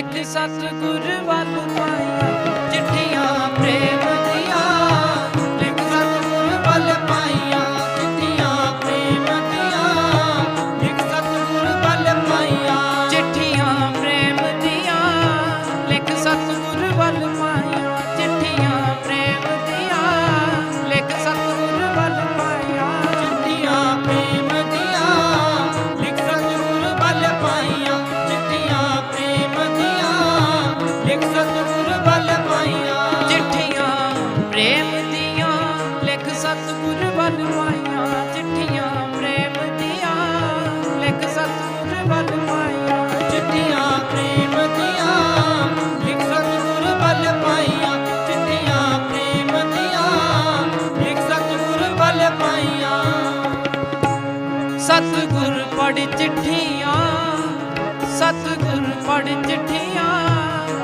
ਸਿੱਖ ਸਤਿਗੁਰ ਵੱਲ ਪੜ ਚਿੱਠੀਆਂ, ਸਤਿਗੁਰ ਪੜ ਚਿੱਠੀਆਂ,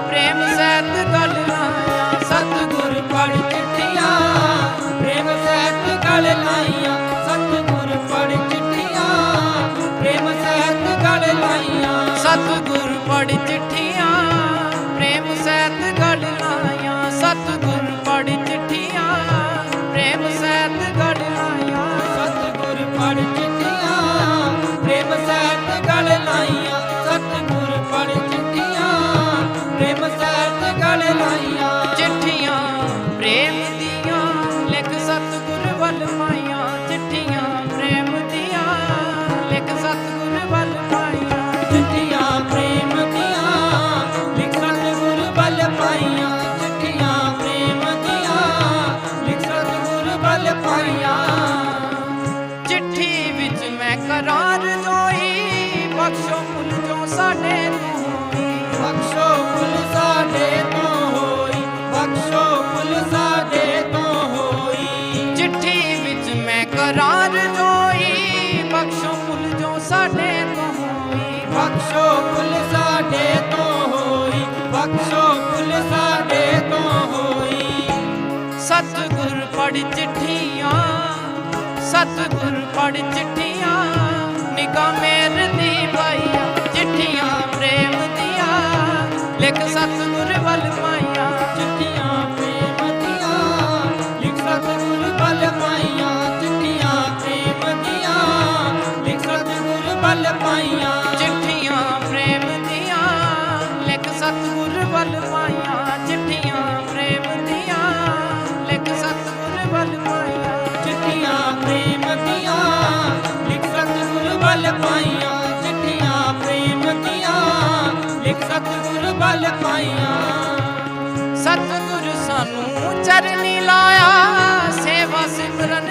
ਪ੍ਰੇਮ ਸਹਿਤ ਗੱਲ ਲਾਇਆ ਸਤਿਗੁਰ ਪੜ ਚਿੱਠੀਆਂ, ਪ੍ਰੇਮ ਸਹਿਤ ਗੱਲ ਲਾਈਆਂ ਸਤਿਗੁਰ ਪੜ ਚਿੱਠੀਆਂ, ਪ੍ਰੇਮ ਸਹਿਤ ਗੱਲ ਲਾਈਆਂ ਸਤਿਗੁਰ ਪੜ ਚਿੱਠੀਆਂ। ਕਰਾਰ ਜੋਈ ਬਖਸ਼ੋ ਮੁੱਲ ਜੋ ਸਾਡੇ ਤੋਂ ਬਖਸ਼ੋ ਮੁੱਲ ਸਾਡੇ ਤੋਂ ਹੋਈ, ਬਖਸ਼ੋ ਮੁੱਲ ਸਾਡੇ ਤੋਂ ਹੋਈ। ਚਿੱਠੀ ਵਿੱਚ ਮੈਂ ਕਰਾਰ ਜੋਈ ਬਖਸ਼ੋ ਮੁੱਲ ਜੋ ਸਾਡੇ ਤੋਂ ਹੋਈ। ਬਖਸ਼ੋ ਮੁੱਲ ਸਾਡੇ ਤੋਂ ਹੋਈ, ਬਖਸ਼ੋ ਮੁੱਲ ਸਾਡੇ ਤੋਂ ਹੋਈ। ਸਤਿਗੁਰ ਪੜ ਚਿੱਠੀਆਂ, ਸਤਿਗੁਰ ਪੜ ਚਿੱਠੀਆਂ, ਨਿਗਾਹ ਮੇਰ ਦੀ ਪਾਈਆਂ ਚਿੱਠੀਆਂ ਪ੍ਰੇਮ ਦੀਆਂ। ਲਿਖ ਸਤਿਗੁਰ ਵੱਲ ਮਾਈ ਸਤਿਗੁਰ ਵੱਲ ਪਾਈਆਂ ਚਿੱਠੀਆਂ ਪ੍ਰੇਮ ਦੀਆਂ। ਲਿਖ ਸਤਿਗੁਰ ਵੱਲ ਪਾਈਆਂ ਚਿੱਠੀਆਂ ਪ੍ਰੇਮ ਦੀਆਂ। ਲਿਖ ਸਤਿਗੁਰ ਵੱਲ ਪਾਈਆਂ ਚਿੱਠੀਆਂ ਪ੍ਰੇਮ ਦੀਆਂ। ਲਿਖ ਸਤਿਗੁਰ ਵੱਲ ਪਾਈਆਂ ਸਤਗੁਰ ਸਾਨੂੰ ਚਰਨੀ ਲਾਇਆ, ਸੇਵਾ ਸਿਮਰਨ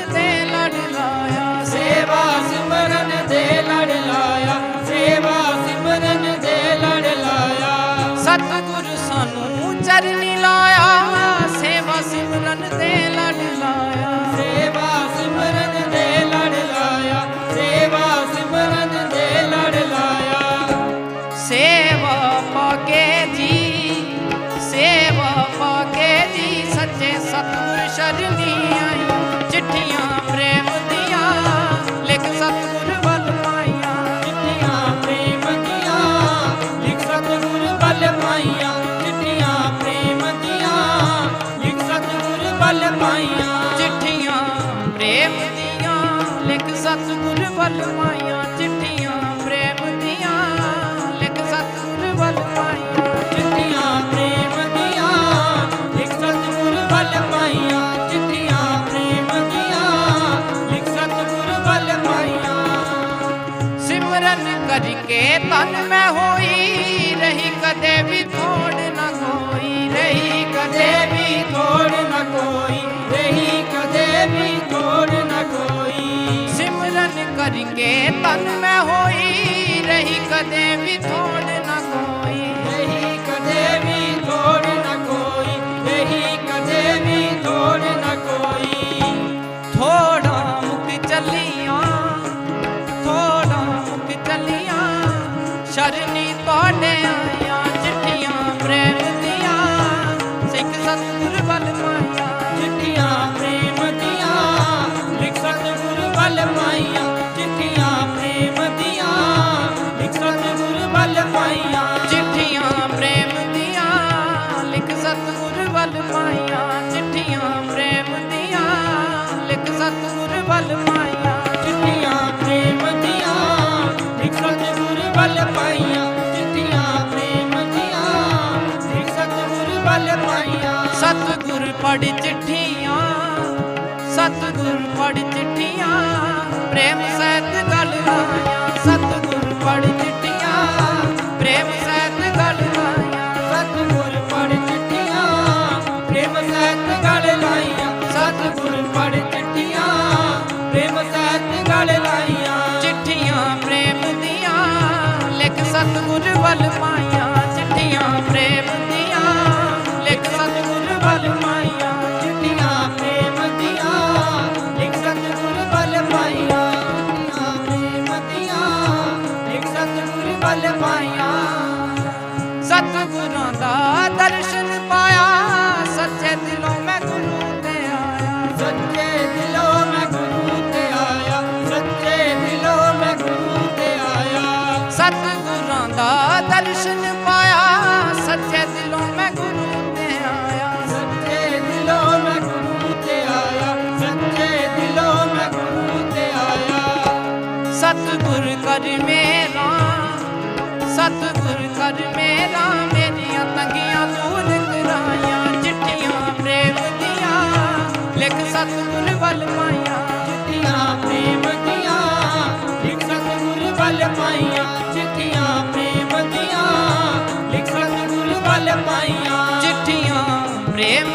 ਪਾਕੇ ਜੀ ਸੇਵਾ ਪਾਕੇ ਜੀ ਸੱਚੇ ਸਤਿਗੁਰ ਸ਼ਰਨੀ ਆਈ ਚਿੱਠੀਆਂ ਪ੍ਰੇਮ ਦੀਆਂ ਲਿਖ ਸਤਿਗੁਰ ਵੱਲ ਪਾਈਆਂ ਚਿੱਠੀਆਂ ਪ੍ਰੇਮ ਦੀਆਂ ਲਿਖ ਸਤਿਗੁਰ ਵੱਲ ਪਾਈਆਂ ਚਿੱਠੀਆਂ ਪ੍ਰੇਮ ਦੀਆਂ ਲਿਖ ਸਤਿਗੁਰ ਵੱਲ ਪਾਈਆਂ ਚਿੱਠੀਆਂ ਪ੍ਰੇਮ ਦੀਆਂ ਲਿਖ ਸਤਗੁਰ ਵੱਲ ਪਾਈਆਂ ਕਰਕੇ ਤਨ ਮੈਂ ਹੋਈ ਰਹੀ, ਕਦੇ ਵੀ ਥੋੜ ਨਾ ਕੋਈ ਰਹੀ, ਕਦੇ ਵੀ ਥੋੜ ਨਾ ਕੋਈ ਰਹੀ, ਕਦੇ ਵੀ ਥੋੜ ਨਾ ਕੋਈ। ਸਿਮਰਨ ਕਰਕੇ ਤਨ ਮੈਂ ਹੋਈ ਰਹੀ, ਕਦੇ ਵੀ ਥੋੜ ਸ਼ਰਨੀ ਤੋਨੇ ਆਈ ਸਤਿਗੁਰ ਪਾਈਆਂ, ਚਿੱਠੀਆਂ ਪ੍ਰੇਮ ਦੀਆਂ। ਲਿਖ ਸਤਿਗੁਰ ਵੱਲ ਪਾਈਆਂ। ਸਤਿਗੁਰ ਪੜ ਚਿੱਠੀਆਂ, ਸਤਿਗੁਰ ਪੜ ਚਿੱਠੀਆਂ, ਪ੍ਰੇਮ ਸਹਿਤ ਗੱਲ ਵੱਲ ਪਾਈਆਂ। ਸਤਿਗੁਰਾਂ ਦਾ ਦਰਸ਼ਨ ਪਾਇਆ। ਸੱਚੇ ਦਿਲੋਂ ਮੈਂ ਗੁਰੂ ਤੇ ਆਇਆ। ਸੱਚੇ ਦਿਲੋਂ ਮੈਂ ਗੁਰੂ ਤੇ ਆਇਆ। ਸੱਚੇ ਦਿਲੋਂ ਮੈਂ ਗੁਰੂ ਤੇ ਆਇਆ। ਸਤਿਗੁਰਾਂ ਦਾ ਦਰਸ਼ਨ ਪਾਇਆ। ਸੱਚੇ ਦਿਲੋਂ ਮੈਂ ਗੁਰੂ ਤੇ ਆਇਆ। ਸੱਚੇ ਦਿਲੋਂ ਮੈਂ ਗੁਰੂ ਤੇ ਆਇਆ। ਸੱਚੇ ਦਿਲੋਂ ਮੈਂ ਗੁਰੂ ਤੇ ਆਇਆ। ਸਤਿਗੁਰ ਕਰ ਮੇਰਾ ਸਤਿਗੁਰ ਕਰ ਮੇਰਾ, ਮੇਰੀਆਂ ਤੰਗੀਆਂ ਦੂਰ ਕਰਾਈਆਂ, ਚਿੱਠੀਆਂ ਪ੍ਰੇਮ ਦੀਆਂ। ਲਿਖ ਸਤਿਗੁਰ ਵੱਲ ਪਾਈਆਂ ਚਿੱਠੀਆਂ ਪ੍ਰੇਮ ਦੀਆਂ। ਲਿਖ ਸਤਿਗੁਰ ਵੱਲ ਪਾਈਆਂ ਚਿੱਠੀਆਂ ਪ੍ਰੇਮ ਦੀਆਂ। ਲਿਖ ਸਤਿਗੁਰ ਵੱਲ ਪਾਈਆਂ ਚਿੱਠੀਆਂ ਪ੍ਰੇਮ